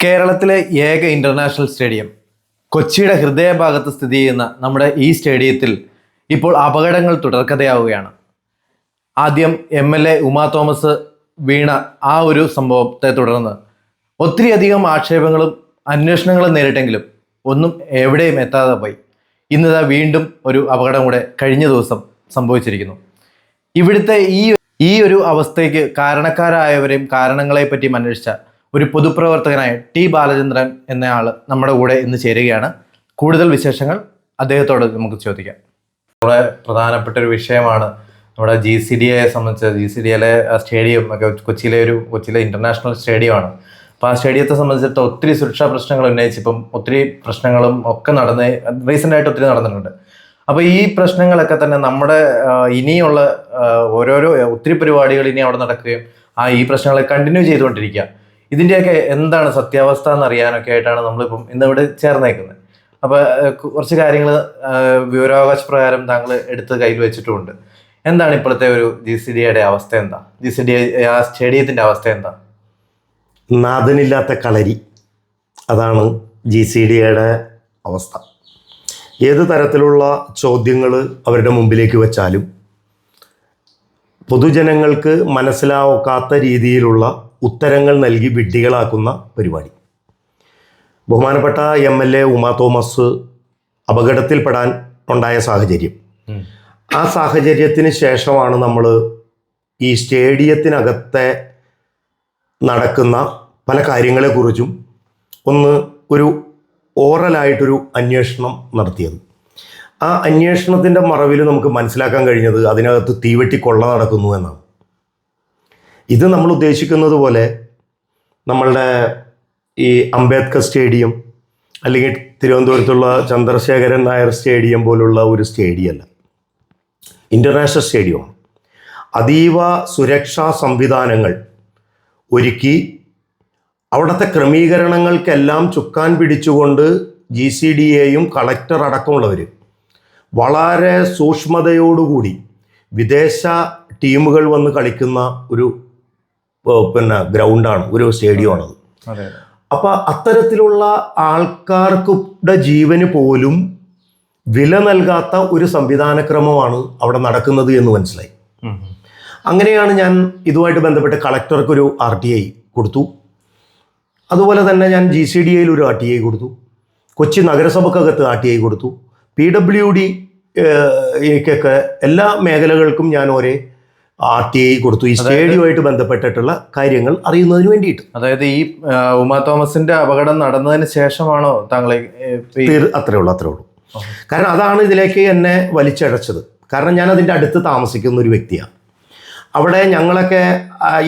കേരളത്തിലെ ഏക international stadium കൊച്ചിയുടെ ഹൃദയഭാഗത്ത് സ്ഥിതി ചെയ്യുന്ന നമ്മുടെ ഈ സ്റ്റേഡിയത്തിൽ ഇപ്പോൾ അപകടങ്ങൾ തുടർക്കഥയാവുകയാണ്. ആദ്യം M L A Uma Thomas വീണ ആ ഒരു സംഭവത്തെ തുടർന്ന് ഒത്തിരിയധികം ആക്ഷേപങ്ങളും അന്വേഷണങ്ങളും നേരിട്ടെങ്കിലും ഒന്നും എവിടെയും എത്താതെ പോയി. ഇന്നിതാ വീണ്ടും ഒരു അപകടം കൂടെ കഴിഞ്ഞ ദിവസം സംഭവിച്ചിരിക്കുന്നു. ഇവിടുത്തെ ഈ ഈ ഒരു അവസ്ഥയ്ക്ക് കാരണക്കാരായവരെയും കാരണങ്ങളെ പറ്റിയും അന്വേഷിച്ച ഒരു പൊതുപ്രവർത്തകനായ ടി ബാലചന്ദ്രൻ എന്നയാൾ നമ്മുടെ കൂടെ ഇന്ന് ചേരുകയാണ്. കൂടുതൽ വിശേഷങ്ങൾ അദ്ദേഹത്തോട് നമുക്ക് ചോദിക്കാം. നമ്മുടെ പ്രധാനപ്പെട്ട ഒരു വിഷയമാണ് നമ്മുടെ ജി സി ഡി എയെ സംബന്ധിച്ച് ജി സി ഡി എയിലെ സ്റ്റേഡിയം ഒക്കെ കൊച്ചിയിലെ ഒരു കൊച്ചിയിലെ ഇന്റർനാഷണൽ സ്റ്റേഡിയമാണ്. അപ്പോൾ ആ സ്റ്റേഡിയത്തെ സംബന്ധിച്ചിട്ട് ഒത്തിരി സുരക്ഷാ പ്രശ്നങ്ങൾ ഉന്നയിച്ചിപ്പം ഒത്തിരി പ്രശ്നങ്ങളും ഒക്കെ നടന്ന് റീസെന്റ് ആയിട്ട് ഒത്തിരി നടന്നിട്ടുണ്ട്. അപ്പോൾ ഈ പ്രശ്നങ്ങളൊക്കെ തന്നെ നമ്മുടെ ഇനിയുള്ള ഓരോരോ ഒത്തിരി പരിപാടികൾ ഇനി അവിടെ നടക്കുകയും ആ ഈ പ്രശ്നങ്ങളെ കണ്ടിന്യൂ ചെയ്തുകൊണ്ടിരിക്കുക. ഇതിന്റെയൊക്കെ എന്താണ് സത്യാവസ്ഥ എന്ന് അറിയാനൊക്കെ ആയിട്ടാണ് നമ്മളിപ്പം ഇന്ന് ഇവിടെ ചേർന്നേക്കുന്നത്. അപ്പോൾ കുറച്ച് കാര്യങ്ങൾ വിവരാവകാശ പ്രകാരം താങ്കൾ എടുത്ത് കയ്യിൽ വെച്ചിട്ടുമുണ്ട് എന്താണ് ഇപ്പോഴത്തെ ഒരു ജി സി ഡിയുടെ അവസ്ഥ എന്താ? ജി സി ഡി ആ സ്റ്റേഡിയത്തിന്റെ അവസ്ഥ എന്താ? നാഥനില്ലാത്ത കളരി. അതാണ് ജി സി ഡിയുടെ അവസ്ഥ. ഏത് തരത്തിലുള്ള ചോദ്യങ്ങൾ അവരുടെ മുമ്പിലേക്ക് വെച്ചാലും പൊതുജനങ്ങൾക്ക് മനസ്സിലാവാത്ത രീതിയിലുള്ള ഉത്തരങ്ങൾ നൽകി വിഡ്ഢികളാക്കുന്ന പരിപാടി. ബഹുമാനപ്പെട്ട M L A Uma Thomas അപകടത്തിൽപ്പെടാൻ ഉണ്ടായ സാഹചര്യം. ആ സാഹചര്യത്തിന് ശേഷമാണ് നമ്മൾ ഈ സ്റ്റേഡിയത്തിനകത്തെ നടക്കുന്ന പല കാര്യങ്ങളെക്കുറിച്ചും ഒന്ന് ഒരു ഓറലായിട്ടൊരു അന്വേഷണം നടത്തിയത്. ആ അന്വേഷണത്തിന്റെ മറവിൽ നമുക്ക് മനസ്സിലാക്കാൻ കഴിഞ്ഞത് അതിനകത്ത് തീവെട്ടി കൊള്ള നടക്കുന്നു എന്നാണ്. ഇത് നമ്മൾ ഉദ്ദേശിക്കുന്നത് പോലെ നമ്മളുടെ ഈ അംബേദ്കർ സ്റ്റേഡിയം അല്ലെങ്കിൽ തിരുവനന്തപുരത്തുള്ള ചന്ദ്രശേഖരൻ നായർ സ്റ്റേഡിയം പോലുള്ള ഒരു സ്റ്റേഡിയമല്ല. ഇന്റർനാഷണൽ സ്റ്റേഡിയമാണ്. അതീവ സുരക്ഷാ സംവിധാനങ്ങൾ ഒരുക്കി അവിടുത്തെ ക്രമീകരണങ്ങൾക്കെല്ലാം ചുക്കാൻ പിടിച്ചുകൊണ്ട് ജി സി ഡി എയും കളക്ടർ അടക്കമുള്ളവർ വളരെ സൂക്ഷ്മതയോടുകൂടി വിദേശ ടീമുകൾ വന്ന് കളിക്കുന്ന ഒരു പിന്നെ ഗ്രൗണ്ടാണ് ഒരു സ്റ്റേഡിയമാണത് അതെ. അപ്പോൾ അത്തരത്തിലുള്ള ആൾക്കാർക്കുടെ ജീവന് പോലും വില നൽകാത്ത ഒരു സംവിധാനക്രമമാണ് അവിടെ നടക്കുന്നത് എന്ന് മനസ്സിലായി. അങ്ങനെയാണ് ഞാൻ ഇതുമായിട്ട് ബന്ധപ്പെട്ട് കളക്ടർക്ക് ഒരു ആർ ടി ഐ കൊടുത്തു. അതുപോലെ തന്നെ ഞാൻ ജി സി ഡി ഐയിൽ ഒരു ആർ ടി ഐ കൊടുത്തു. കൊച്ചി നഗരസഭക്കകത്ത് ആർ ടി ഐ കൊടുത്തു. പി ഡബ്ല്യു ഡി ക്കൊക്കെ എല്ലാ മേഖലകൾക്കും ഞാൻ ഒരേ ആർ ടി ഐ കൊടുത്തു. ഈ സ്റ്റേഡിയുമായിട്ട് ബന്ധപ്പെട്ടിട്ടുള്ള കാര്യങ്ങൾ അറിയുന്നതിന് വേണ്ടിയിട്ട്. അതായത് ഈ ഉമാ തോമസിന്റെ അപകടം നടന്നതിന് ശേഷമാണോ താങ്കളെ അത്രേ ഉള്ളൂ അത്രേ ഉള്ളൂ. കാരണം അതാണ് ഇതിലേക്ക് എന്നെ വലിച്ചഴച്ചത്. കാരണം ഞാൻ അതിന്റെ അടുത്ത് താമസിക്കുന്ന ഒരു വ്യക്തിയാണ്. അവിടെ ഞങ്ങളൊക്കെ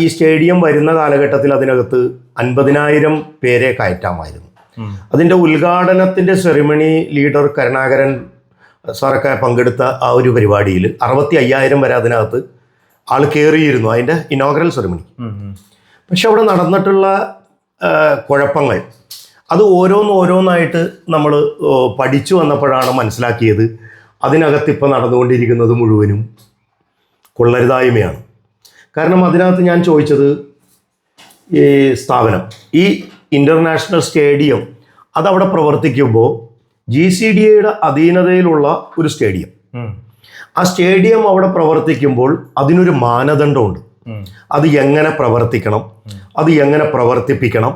ഈ സ്റ്റേഡിയം വരുന്ന കാലഘട്ടത്തിൽ അതിനകത്ത് അൻപതിനായിരം പേരെ കയറ്റാമായിരുന്നു. അതിന്റെ ഉദ്ഘാടനത്തിന്റെ സെറിമണി ലീഡർ കരുണാകരൻ സാറൊക്കെ പങ്കെടുത്ത ആ ഒരു പരിപാടിയിൽ അറുപത്തി അയ്യായിരം വരെ അതിനകത്ത് ആൾ കയറിയിരുന്നു അതിന്റെ ഇനോഗ്രൽ സെറിമണി. പക്ഷെ അവിടെ നടന്നിട്ടുള്ള കുഴപ്പങ്ങൾ അത് ഓരോന്ന് ഓരോന്നായിട്ട് നമ്മൾ പഠിച്ചു വന്നപ്പോഴാണ് മനസ്സിലാക്കിയത്. അതിനകത്ത് ഇപ്പോൾ നടന്നുകൊണ്ടിരിക്കുന്നത് മുഴുവനും കൊള്ളരുതായ്മയാണ്. കാരണം അതിനകത്ത് ഞാൻ ചോദിച്ചത് ഈ സ്ഥാപനം ഈ ഇന്റർനാഷണൽ സ്റ്റേഡിയം അതവിടെ പ്രവർത്തിക്കുമ്പോൾ ജി സി ഡി എയുടെ അധീനതയിലുള്ള ഒരു സ്റ്റേഡിയം. ആ സ്റ്റേഡിയം അവിടെ പ്രവർത്തിക്കുമ്പോൾ അതിനൊരു മാനദണ്ഡമുണ്ട്. അത് എങ്ങനെ പ്രവർത്തിക്കണം? അത് എങ്ങനെ പ്രവർത്തിപ്പിക്കണം?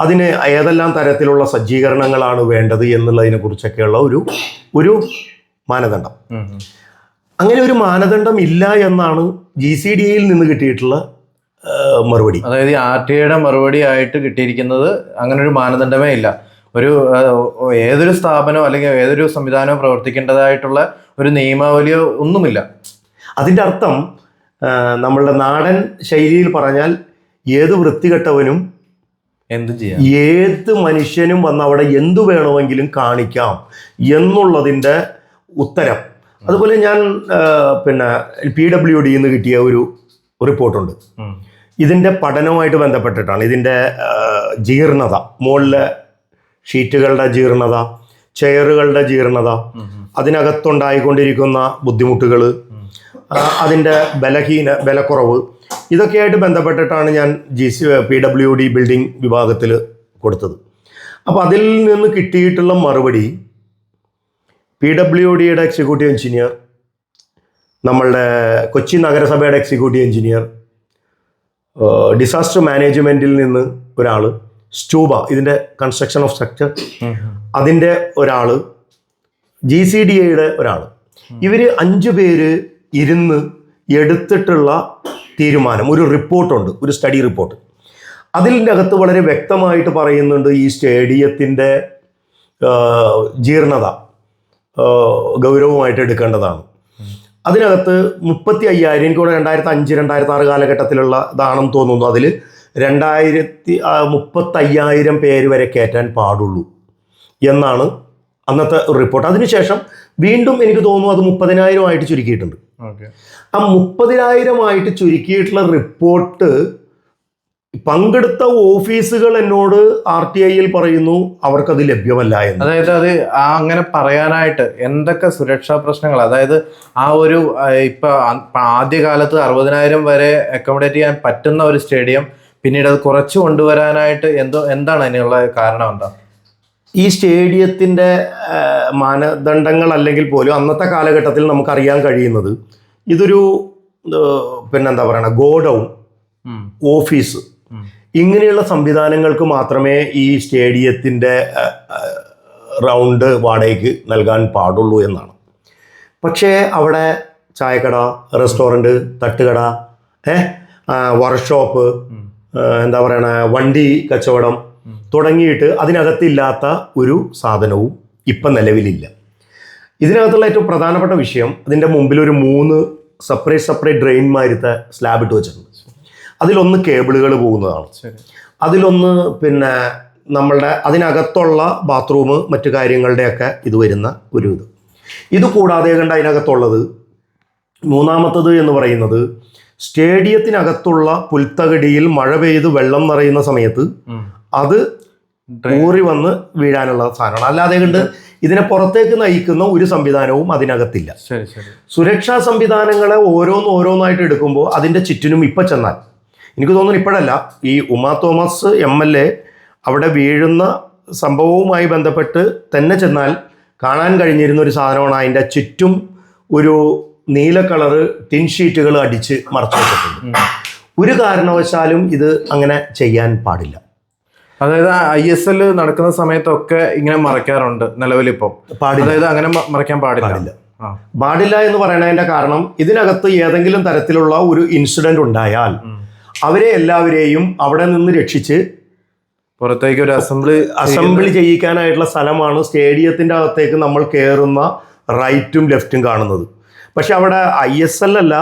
അതിന് ഏതെല്ലാം തരത്തിലുള്ള സജ്ജീകരണങ്ങളാണ് വേണ്ടത് എന്നുള്ളതിനെ കുറിച്ചൊക്കെയുള്ള ഒരു ഒരു മാനദണ്ഡം. അങ്ങനെ ഒരു മാനദണ്ഡം ഇല്ല എന്നാണ് ജി സി ഡി എയിൽ നിന്ന് കിട്ടിയിട്ടുള്ള മറുപടി. അതായത് ഈ ആർ ടി ഐയുടെ മറുപടി ആയിട്ട് കിട്ടിയിരിക്കുന്നത് അങ്ങനെ ഒരു മാനദണ്ഡമേ ഇല്ല. ഒരു ഏതൊരു സ്ഥാപനമോ അല്ലെങ്കിൽ ഏതൊരു സംവിധാനമോ പ്രവർത്തിക്കേണ്ടതായിട്ടുള്ള ഒരു നിയമാവലിയോ ഒന്നുമില്ല. അതിന്റെ അർത്ഥം നമ്മളുടെ നാടൻ ശൈലിയിൽ പറഞ്ഞാൽ ഏത് വൃത്തികെട്ടവനും എന്തും ചെയ്യാം. ഏത് മനുഷ്യനും വന്ന് അവിടെ എന്തു വേണമെങ്കിലും കാണിക്കാം എന്നുള്ളതിന്റെ ഉത്തരം. അതുപോലെ ഞാൻ പിന്നെ പി ഡബ്ല്യു ഡിയിൽ നിന്ന് കിട്ടിയ ഒരു റിപ്പോർട്ടുണ്ട്. ഇതിന്റെ പഠനവുമായിട്ട് ബന്ധപ്പെട്ടിട്ടാണ് ഇതിന്റെ ജീർണത മുകളിലെ ഷീറ്റുകളുടെ ജീർണത ചെയറുകളുടെ ജീർണത. അതിനകത്തുണ്ടായിക്കൊണ്ടിരിക്കുന്ന ബുദ്ധിമുട്ടുകൾ അതിന്റെ ബലഹീന ബലക്കുറവ് ഇതൊക്കെയായിട്ട് ബന്ധപ്പെട്ടിട്ടാണ് ഞാൻ G C P W D building വിഭാഗത്തിൽ കൊടുത്തത് അപ്പോൾ അതിൽ നിന്ന് കിട്ടിയിട്ടുള്ള മറുപടി പി ഡബ്ല്യു ഡിയുടെ എക്സിക്യൂട്ടീവ് എഞ്ചിനീയർ നമ്മളുടെ കൊച്ചി നഗരസഭയുടെ എക്സിക്യൂട്ടീവ് എഞ്ചിനീയർ ഡിസാസ്റ്റർ മാനേജ്മെന്റിൽ നിന്ന് ഒരാൾ സ്റ്റൂബ ഇതിന്റെ കൺസ്ട്രക്ഷൻ ഓഫ് സ്ട്രക്ചർ അതിന്റെ ഒരാൾ ജി സി ഡി എയുടെ ഒരാൾ ഇവർ അഞ്ചു പേര് ഇരുന്ന് എടുത്തിട്ടുള്ള തീരുമാനം ഒരു റിപ്പോർട്ടുണ്ട് ഒരു സ്റ്റഡി റിപ്പോർട്ട് അതിന്റെ അകത്ത് വളരെ വ്യക്തമായിട്ട് പറയുന്നുണ്ട് ഈ സ്റ്റേഡിയത്തിന്റെ ജീർണത ഗൗരവമായിട്ട് എടുക്കേണ്ടതാണ്. അതിനകത്ത് മുപ്പത്തി അയ്യായിരം എനിക്ക് തോന്നുന്നു രണ്ടായിരത്തി അഞ്ച് രണ്ടായിരത്തി ആറ് കാലഘട്ടത്തിലുള്ള ഇതാണെന്ന് തോന്നുന്നു അതിൽ രണ്ടായിരത്തി മുപ്പത്തയ്യായിരം പേര് വരെ കയറ്റാൻ പാടുള്ളൂ എന്നാണ് അന്നത്തെ റിപ്പോർട്ട്. അതിനുശേഷം വീണ്ടും എനിക്ക് തോന്നുന്നു അത് മുപ്പതിനായിരമായിട്ട് ചുരുക്കിയിട്ടുണ്ട്. ആ മുപ്പതിനായിരമായിട്ട് ചുരുക്കിയിട്ടുള്ള റിപ്പോർട്ട് പങ്കെടുത്ത ഓഫീസുകൾ എന്നോട് ആർ ടി ഐയിൽ പറയുന്നു അവർക്കത് ലഭ്യമല്ല എന്ന്. അതായത് അത് ആ അങ്ങനെ പറയാനായിട്ട് എന്തൊക്കെ സുരക്ഷാ പ്രശ്നങ്ങൾ? അതായത് ആ ഒരു ഇപ്പൊ ആദ്യകാലത്ത് അറുപതിനായിരം വരെ അക്കോമഡേറ്റ് ചെയ്യാൻ പറ്റുന്ന ഒരു സ്റ്റേഡിയം പിന്നീട് അത് കുറച്ച് കൊണ്ടുവരാനായിട്ട് എന്തോ എന്താണ് അതിനുള്ള കാരണം എന്താ? ഈ സ്റ്റേഡിയത്തിന്റെ മാനദണ്ഡങ്ങൾ അല്ലെങ്കിൽ പോലും അന്നത്തെ കാലഘട്ടത്തിൽ നമുക്കറിയാൻ കഴിയുന്നത് ഇതൊരു പിന്നെന്താ പറയണ ഗോഡൗൺ ഓഫീസ്. ഇങ്ങനെയുള്ള സംവിധാനങ്ങൾക്ക് മാത്രമേ ഈ സ്റ്റേഡിയത്തിന്റെ റൗണ്ട് വാടകയ്ക്ക് നൽകാൻ പാടുള്ളൂ എന്നാണ്. പക്ഷേ അവിടെ ചായക്കട റെസ്റ്റോറന്റ് തട്ടുകട ഏ വർക്ക്ഷോപ്പ് എന്താ പറയണ വണ്ടി കച്ചവടം തുടങ്ങിയിട്ട് അതിനകത്തില്ലാത്ത ഒരു സാധനവും ഇപ്പം നിലവിലില്ല. ഇതിനകത്തുള്ള ഏറ്റവും പ്രധാനപ്പെട്ട വിഷയം അതിന്റെ മുമ്പിൽ ഒരു മൂന്ന് സെപ്പറേറ്റ് സെപ്പറേറ്റ് ഡ്രെയിൻമാരത്തെ സ്ലാബ് ഇട്ട് വെച്ചിട്ടുണ്ട്. അതിലൊന്ന് കേബിളുകൾ പോകുന്നതാണ്. അതിലൊന്ന് പിന്നെ നമ്മളുടെ അതിനകത്തുള്ള ബാത്റൂം മറ്റു കാര്യങ്ങളുടെയൊക്കെ ഇത് വരുന്ന ഒരു ഇത്. ഇത് കൂടാതെ കണ്ട് അതിനകത്തുള്ളത് മൂന്നാമത്തത് എന്ന് പറയുന്നത് സ്റ്റേഡിയത്തിനകത്തുള്ള പുൽത്തകടിയിൽ മഴ പെയ്ത് വെള്ളം നിറയുന്ന സമയത്ത് അത് ഊറി വന്ന് വീഴാനുള്ള സാധനമാണ്. അല്ലാതെ കണ്ട് ഇതിനെ പുറത്തേക്ക് നയിക്കുന്ന ഒരു സംവിധാനവും അതിനകത്തില്ല. സുരക്ഷാ സംവിധാനങ്ങളെ ഓരോന്ന് ഓരോന്നായിട്ട് എടുക്കുമ്പോൾ അതിന്റെ ചുറ്റിനും ഇപ്പം ചെന്നാൽ എനിക്ക് തോന്നുന്നു ഇപ്പോഴല്ല. ഈ Uma Thomas M L A അവിടെ വീഴുന്ന സംഭവവുമായി ബന്ധപ്പെട്ട് തന്നെ ചെന്നാൽ കാണാൻ കഴിഞ്ഞിരുന്ന ഒരു സാധനമാണ് അതിന്റെ ചുറ്റും ഒരു നീല കളറ് ടിൻ ഷീറ്റുകൾ അടിച്ച് മറച്ചു വെച്ചിട്ടുണ്ട്. ഒരു കാരണവശാലും ഇത് അങ്ങനെ ചെയ്യാൻ പാടില്ല. അതായത് ഐ എസ് എൽ നടക്കുന്ന സമയത്തൊക്കെ ഇങ്ങനെ മറയ്ക്കാറുണ്ട് നിലവിലിപ്പം. പാടില്ല. അതായത് അങ്ങനെ മറയ്ക്കാൻ പാടില്ല. പാടില്ല. എന്ന് പറയുന്നതിന്റെ കാരണം ഇതിനകത്ത് ഏതെങ്കിലും തരത്തിലുള്ള ഒരു ഇൻസിഡന്റ് ഉണ്ടായാൽ. അവരെ എല്ലാവരെയും അവിടെ നിന്ന് രക്ഷിച്ച് പുറത്തേക്ക് ഒരു അസംബ്ലി അസംബ്ലി ചെയ്യിക്കാനായിട്ടുള്ള സ്ഥലമാണ് സ്റ്റേഡിയത്തിന്റെ അകത്തേക്ക് നമ്മൾ കയറുന്ന റൈറ്റും ലെഫ്റ്റും കാണുന്നത്. പക്ഷെ അവിടെ ഐ എസ് എൽ അല്ല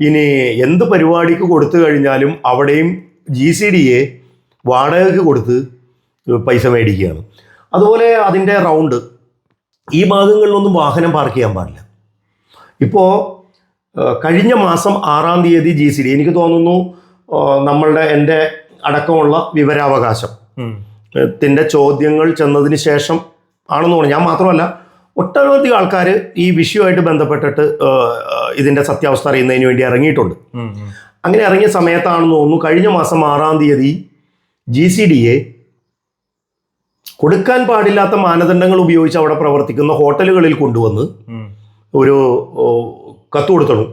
ഇനി എന്ത് പരിപാടിക്ക് കൊടുത്തു കഴിഞ്ഞാലും അവിടെയും ജി സി ഡി എ വാടകയ്ക്ക് കൊടുത്ത് പൈസ മേടിക്കുകയാണ്. അതുപോലെ അതിന്റെ റൗണ്ട്. ഈ ഭാഗങ്ങളിലൊന്നും വാഹനം പാർക്ക് ചെയ്യാൻ പാടില്ല. ഇപ്പോൾ കഴിഞ്ഞ മാസം ആറാം തീയതി ജി സി ഡി എനിക്ക് തോന്നുന്നു നമ്മളുടെ എന്റെ അടക്കമുള്ള വിവരാവകാശം. ത്തിന്റെ ചോദ്യങ്ങൾ ചെന്നതിന് ശേഷം ആണെന്ന് തോന്നുന്നു. ഞാൻ മാത്രമല്ല ഒട്ടനവധി ആൾക്കാർ ഈ വിഷയമായിട്ട് ബന്ധപ്പെട്ടിട്ട് ഇതിന്റെ സത്യാവസ്ഥ അറിയുന്നതിന് വേണ്ടി ഇറങ്ങിയിട്ടുണ്ട്. അങ്ങനെ ഇറങ്ങിയ സമയത്താണെന്ന് തോന്നുന്നു കഴിഞ്ഞ മാസം ആറാം തീയതി ജി സി ഡി എ കൊടുക്കാൻ പാടില്ലാത്ത മാനദണ്ഡങ്ങൾ ഉപയോഗിച്ച് അവിടെ പ്രവർത്തിക്കുന്ന ഹോട്ടലുകളിൽ കൊണ്ടുവന്ന് ഒരു കത്ത് കൊടുത്തണം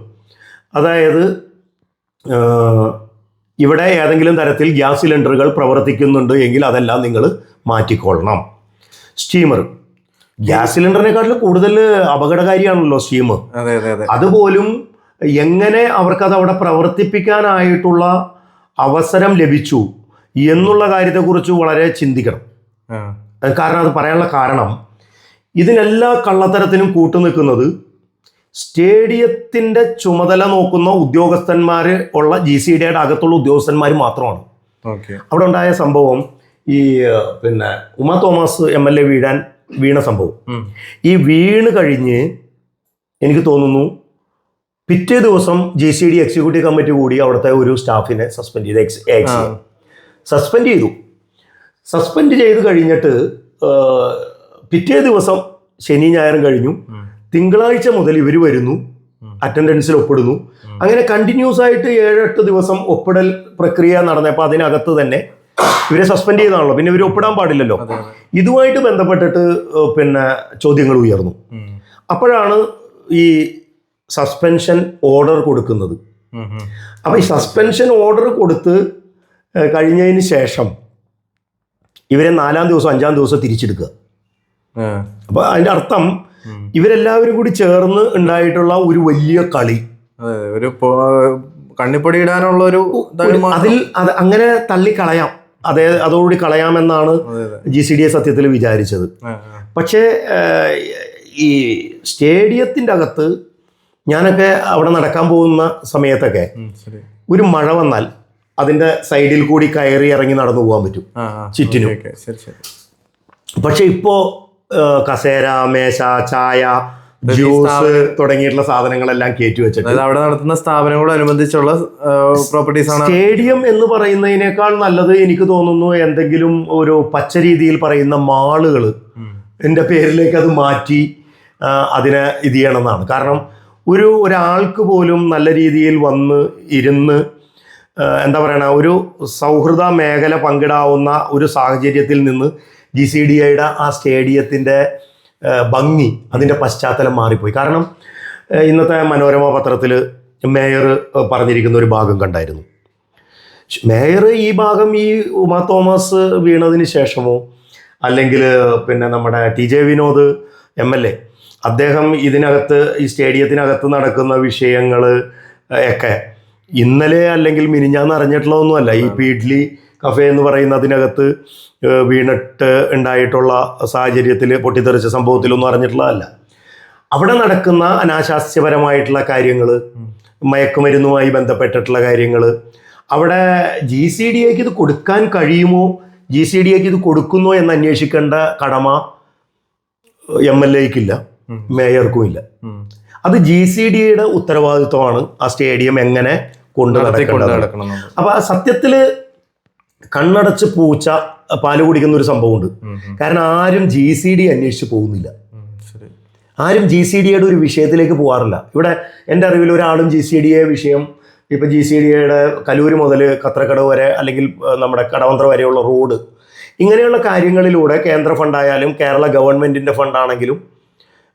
അതായത് ഇവിടെ ഏതെങ്കിലും തരത്തിൽ ഗ്യാസ് സിലിണ്ടറുകൾ പ്രവർത്തിക്കുന്നുണ്ട് എങ്കിൽ അതെല്ലാം നിങ്ങൾ മാറ്റിക്കൊള്ളണം. സ്റ്റീമർ. ഗ്യാസ് സിലിണ്ടറിനെക്കാട്ടിലും കൂടുതൽ അപകടകാരിയാണല്ലോ സ്റ്റീമർ. അതെ അതെ അതെ. അതുപോലും എങ്ങനെ അവർക്കത് അവിടെ പ്രവർത്തിപ്പിക്കാനായിട്ടുള്ള അവസരം ലഭിച്ചു എന്നുള്ള കാര്യത്തെക്കുറിച്ച് വളരെ ചിന്തിക്കണം. കാരണം അത് പറയാനുള്ള കാരണം ഇതിനെല്ലാ കള്ളത്തരത്തിനും കൂട്ടുനിൽക്കുന്നത് സ്റ്റേഡിയത്തിന്റെ ചുമതല നോക്കുന്ന ഉദ്യോഗസ്ഥന്മാർ ഉള്ള ജി സി ഡിയുടെ അകത്തുള്ള ഉദ്യോഗസ്ഥന്മാർ മാത്രമാണ്. അവിടെ ഉണ്ടായ സംഭവം ഈ പിന്നെ Uma Thomas M L A വീഴാൻ വീണ സംഭവം. ഈ വീണ് കഴിഞ്ഞ് എനിക്ക് തോന്നുന്നു പിറ്റേ ദിവസം G C D executive committee കൂടി അവിടുത്തെ ഒരു സ്റ്റാഫിനെ സസ്പെൻഡ് ചെയ്ത് എക്സ് സസ്പെൻഡ് ചെയ്തു. സസ്പെൻഡ് ചെയ്ത് കഴിഞ്ഞിട്ട് പിറ്റേ ദിവസം ശനി ഞായറും കഴിഞ്ഞു. തിങ്കളാഴ്ച മുതൽ ഇവർ വരുന്നു. അറ്റൻഡൻസിൽ ഒപ്പിടുന്നു. അങ്ങനെ കണ്ടിന്യൂസ് ആയിട്ട് ഏഴെട്ട് ദിവസം ഒപ്പിടൽ പ്രക്രിയ നടന്നപ്പോൾ അതിനകത്ത് തന്നെ ഇവരെ സസ്പെൻഡ് ചെയ്താണല്ലോ. പിന്നെ ഇവർ ഒപ്പിടാൻ പാടില്ലല്ലോ. ഇതുമായിട്ട് ബന്ധപ്പെട്ടിട്ട് പിന്നെ ചോദ്യങ്ങൾ ഉയർന്നു. അപ്പോഴാണ് ഈ സസ്പെൻഷൻ ഓർഡർ കൊടുക്കുന്നത്. അപ്പോൾ ഈ സസ്പെൻഷൻ ഓർഡർ കൊടുത്ത് കഴിഞ്ഞതിന് ശേഷം ഇവരെ നാലാം ദിവസം അഞ്ചാം ദിവസം തിരിച്ചെടുക്കുക. അപ്പൊ അപ്പോൾ അതിന്റെ അർത്ഥം. ഇവരെല്ലാവരും കൂടി ചേർന്ന് ഉണ്ടായിട്ടുള്ള ഒരു വലിയ കളി. ഒരു കണ്ണിപ്പൊടി ഇടാനുള്ള ഒരു. അതിൽ അത് അങ്ങനെ തള്ളിക്കളയാം അതേ അതോടുകൂടി കളയാമെന്നാണ് ജി സി ഡി എ സത്യത്തിൽ വിചാരിച്ചത്. പക്ഷേ ഈ സ്റ്റേഡിയത്തിന്റെ അകത്ത് ഞാനൊക്കെ അവിടെ നടക്കാൻ പോകുന്ന സമയത്തൊക്കെ ഒരു മഴ വന്നാൽ അതിന്റെ സൈഡിൽ കൂടി കയറി ഇറങ്ങി നടന്നു പോകാൻ പറ്റും. ചുറ്റിനും. പക്ഷെ ഇപ്പോൾ കസേര മേശ ചായ ജ്യൂസ് തുടങ്ങിയിട്ടുള്ള സാധനങ്ങളെല്ലാം കയറ്റി വെച്ചിട്ട്. അവിടെ നടത്തുന്ന സ്ഥാപനങ്ങളോടനുബന്ധിച്ചുള്ള പ്രോപ്പർട്ടീസ് ആണ്. സ്റ്റേഡിയം എന്ന് പറയുന്നതിനേക്കാൾ നല്ലത് എനിക്ക് തോന്നുന്നു എന്തെങ്കിലും ഒരു പച്ച രീതിയിൽ പറയുന്ന മാളുകൾ. എന്റെ പേരിലേക്ക് അത് മാറ്റി അതിനെ ഇത് ചെയ്യണമെന്നാണ്. കാരണം ഒരു ഒരാൾക്ക് പോലും നല്ല രീതിയിൽ വന്ന് ഇരുന്ന് എന്താ പറയണ ഒരു സൗഹൃദ മേഖല പങ്കിടാവുന്ന ഒരു സാഹചര്യത്തിൽ നിന്ന് ജി സി ഡി ഐയുടെ ആ സ്റ്റേഡിയത്തിന്റെ ഭംഗി അതിന്റെ പശ്ചാത്തലം മാറിപ്പോയി. കാരണം ഇന്നത്തെ മനോരമ പത്രത്തിൽ മേയർ പറഞ്ഞിരിക്കുന്ന ഒരു ഭാഗം കണ്ടായിരുന്നു. മേയർ ഈ ഭാഗം ഈ ഉമ തോമസ് വീണതിന് ശേഷമോ അല്ലെങ്കിൽ പിന്നെ നമ്മുടെ T J Vinod M L A അദ്ദേഹം ഇതിനകത്ത് ഈ സ്റ്റേഡിയത്തിനകത്ത് നടക്കുന്ന വിഷയങ്ങൾ ഒക്കെ ഇന്നലെ അല്ലെങ്കിൽ മിനിഞ്ഞാന്ന് അറിഞ്ഞിട്ടുള്ളതൊന്നുമല്ല ഈ പീഡ്ലി കഫേ എന്ന് പറയുന്ന അതിനകത്ത് വീണിട്ട് ഉണ്ടായിട്ടുള്ള സാഹചര്യത്തിൽ പൊട്ടിത്തെറിച്ച സംഭവത്തിലൊന്നും അറിഞ്ഞിട്ടുള്ളതല്ല. അവിടെ നടക്കുന്ന അനാശാസ്യപരമായിട്ടുള്ള കാര്യങ്ങൾ മയക്കുമരുന്നുമായി ബന്ധപ്പെട്ടിട്ടുള്ള കാര്യങ്ങൾ അവിടെ ജി സി ഡി എക്ക് ഇത് കൊടുക്കാൻ കഴിയുമോ? ജി സി ഡി എക്ക് ഇത് കൊടുക്കുന്നോ എന്ന് അന്വേഷിക്കേണ്ട കടമ എം എൽ എക്കില്ല മേയർക്കും ഇല്ല അത് ജി സി ഡിയുടെ ഉത്തരവാദിത്വമാണ് ആ സ്റ്റേഡിയം എങ്ങനെ കൊണ്ടു നടക്കേണ്ടത്. അപ്പൊ ആ സത്യത്തിൽ കണ്ണടച്ച് പൂച്ച പാൽ കുടിക്കുന്ന ഒരു സംഭവമുണ്ട്. കാരണം ആരും ജി സി ഡി അന്വേഷിച്ച് പോകുന്നില്ല. ആരും ജി സി ഡിയുടെ ഒരു വിഷയത്തിലേക്ക് പോകാറില്ല ഇവിടെ എന്റെ അറിവിൽ ഒരാളും ജി സി ഡി എ വിഷയം ഇപ്പം ജി സി ഡിയുടെ കലൂര് മുതൽ കത്രക്കടവ് വരെ അല്ലെങ്കിൽ നമ്മുടെ കടവന്ത്ര വരെയുള്ള റോഡ് ഇങ്ങനെയുള്ള കാര്യങ്ങളിലൂടെ കേന്ദ്ര ഫണ്ടായാലും കേരള ഗവൺമെന്റിന്റെ ഫണ്ടാണെങ്കിലും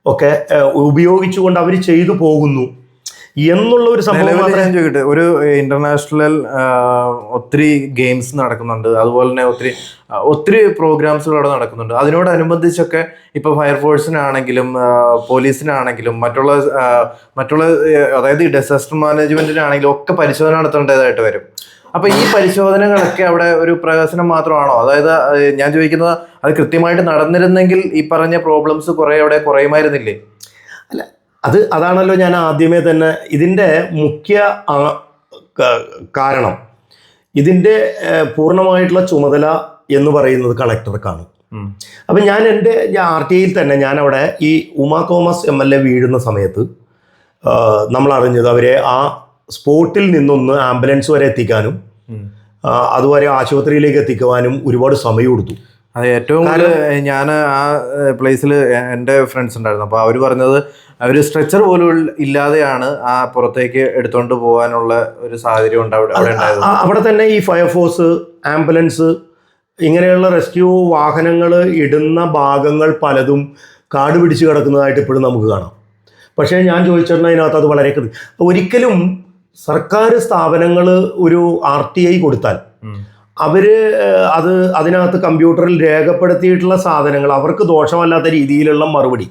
ഒക്കെ ഉപയോഗിച്ചുകൊണ്ട് അവർ ചെയ്തു പോകുന്നു. എന്നുള്ള ഒരു സംഭവം മാത്രമേ ഞാൻ ചോദിക്കട്ടെ ഒരു ഇന്റർനാഷണൽ ഒത്തിരി ഗെയിംസ് നടക്കുന്നുണ്ട്. അതുപോലെ തന്നെ ഒത്തിരി ഒത്തിരി പ്രോഗ്രാംസുകൾ അവിടെ നടക്കുന്നുണ്ട്. അതിനോടനുബന്ധിച്ചൊക്കെ ഇപ്പൊ ഫയർഫോഴ്സിനാണെങ്കിലും പോലീസിനാണെങ്കിലും മറ്റുള്ള മറ്റുള്ള അതായത് ഈ ഡിസാസ്റ്റർ മാനേജ്മെന്റിനാണെങ്കിലും ഒക്കെ പരിശോധന നടത്തേണ്ടതായിട്ട് വരും. അപ്പൊ ഈ പരിശോധനകളൊക്കെ അവിടെ ഒരു പ്രകാശനം മാത്രമാണോ? അതായത് ഞാൻ ചോദിക്കുന്നത് അത് കൃത്യമായിട്ട് നടന്നിരുന്നെങ്കിൽ ഈ പറഞ്ഞ പ്രോബ്ലംസ് കുറെ അവിടെ കുറയുമായിരുന്നില്ലേ? അല്ല അത് അതാണല്ലോ ഞാൻ ആദ്യമേ തന്നെ ഇതിന്റെ മുഖ്യ കാരണം. ഇതിന്റെ പൂർണമായിട്ടുള്ള ചുമതല എന്ന് പറയുന്നത് കളക്ടർക്കാണ്. അപ്പം ഞാൻ എന്റെ ആർ ടി ഐയിൽ തന്നെ ഞാനവിടെ ഈ Uma Thomas M L A വീഴുന്ന സമയത്ത് നമ്മൾ അറിഞ്ഞത് അവരെ ആ സ്പോട്ടിൽ നിന്നൊന്ന് ആംബുലൻസ് വരെ എത്തിക്കാനും അതുവരെ ആശുപത്രിയിലേക്ക് എത്തിക്കുവാനും ഒരുപാട് സമയം എടുത്തു അതെ ഏറ്റവും കൂടുതൽ ഞാൻ ആ പ്ലേസിൽ എന്റെ ഫ്രണ്ട്സ് ഉണ്ടായിരുന്നു. അപ്പോൾ അവർ പറഞ്ഞത് അവർ സ്ട്രെച്ചർ പോലും ഇല്ലാതെയാണ് ആ പുറത്തേക്ക് എടുത്തുകൊണ്ട് പോകാനുള്ള ഒരു സാഹചര്യം ഉണ്ട് അവിടെ അവിടെ ഉണ്ടായിരുന്നു അവിടെ തന്നെ ഈ ഫയർഫോഴ്സ് ആംബുലൻസ് ഇങ്ങനെയുള്ള റെസ്ക്യൂ വാഹനങ്ങൾ ഇടുന്ന ഭാഗങ്ങൾ പലതും കാട് പിടിച്ച് കിടക്കുന്നതായിട്ട് ഇപ്പോഴും നമുക്ക് കാണാം. പക്ഷേ ഞാൻ ചോദിച്ചിരുന്നതിനകത്ത് അത് വളരെ ഒരിക്കലും സർക്കാർ സ്ഥാപനങ്ങൾ ഒരു ആർ ടി ഐ കൊടുത്താൽ. അവർ അത് അതിനകത്ത് കമ്പ്യൂട്ടറിൽ രേഖപ്പെടുത്തിയിട്ടുള്ള സാധനങ്ങൾ അവർക്ക് ദോഷമല്ലാത്ത രീതിയിലുള്ള മറുപടി.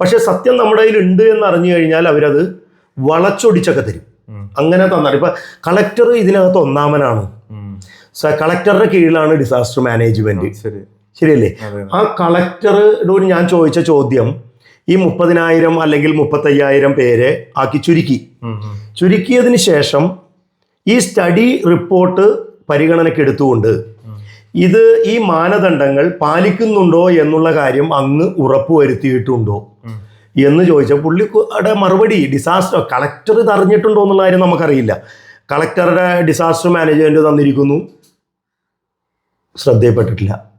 പക്ഷേ സത്യം നമ്മുടെ കയ്യിൽ ഉണ്ട് എന്ന് അറിഞ്ഞു കഴിഞ്ഞാൽ അവരത് വളച്ചൊടിച്ചൊക്കെ തരും. അങ്ങനെ തന്നാൽ ഇപ്പം കളക്ടർ ഇതിനകത്ത് ഒന്നാമനാണ്. കളക്ടറുടെ കീഴിലാണ് ഡിസാസ്റ്റർ മാനേജ്മെന്റ്. ശരി. ശരിയല്ലേ? ആ കളക്ടറോട് ഞാൻ ചോദിച്ച ചോദ്യം ഈ മുപ്പതിനായിരം അല്ലെങ്കിൽ മുപ്പത്തയ്യായിരം പേരെ ആക്കി ചുരുക്കി. ചുരുക്കിയതിന് ശേഷം ഈ സ്റ്റഡി റിപ്പോർട്ട് പരിഗണനയ്ക്ക് എടുത്തുകൊണ്ട് ഇത് ഈ മാനദണ്ഡങ്ങൾ പാലിക്കുന്നുണ്ടോ എന്നുള്ള കാര്യം അങ്ങ് ഉറപ്പുവരുത്തിയിട്ടുണ്ടോ എന്ന് ചോദിച്ചാൽ പുള്ളിയുടെ മറുപടി ഡിസാസ്റ്റർ കളക്ടർ ഇത് അറിഞ്ഞിട്ടുണ്ടോ എന്നുള്ള കാര്യം നമുക്കറിയില്ല. കളക്ടറുടെ ഡിസാസ്റ്റർ മാനേജ്മെന്റ് തന്നിരിക്കുന്നു. ശ്രദ്ധയിൽപ്പെട്ടിട്ടില്ല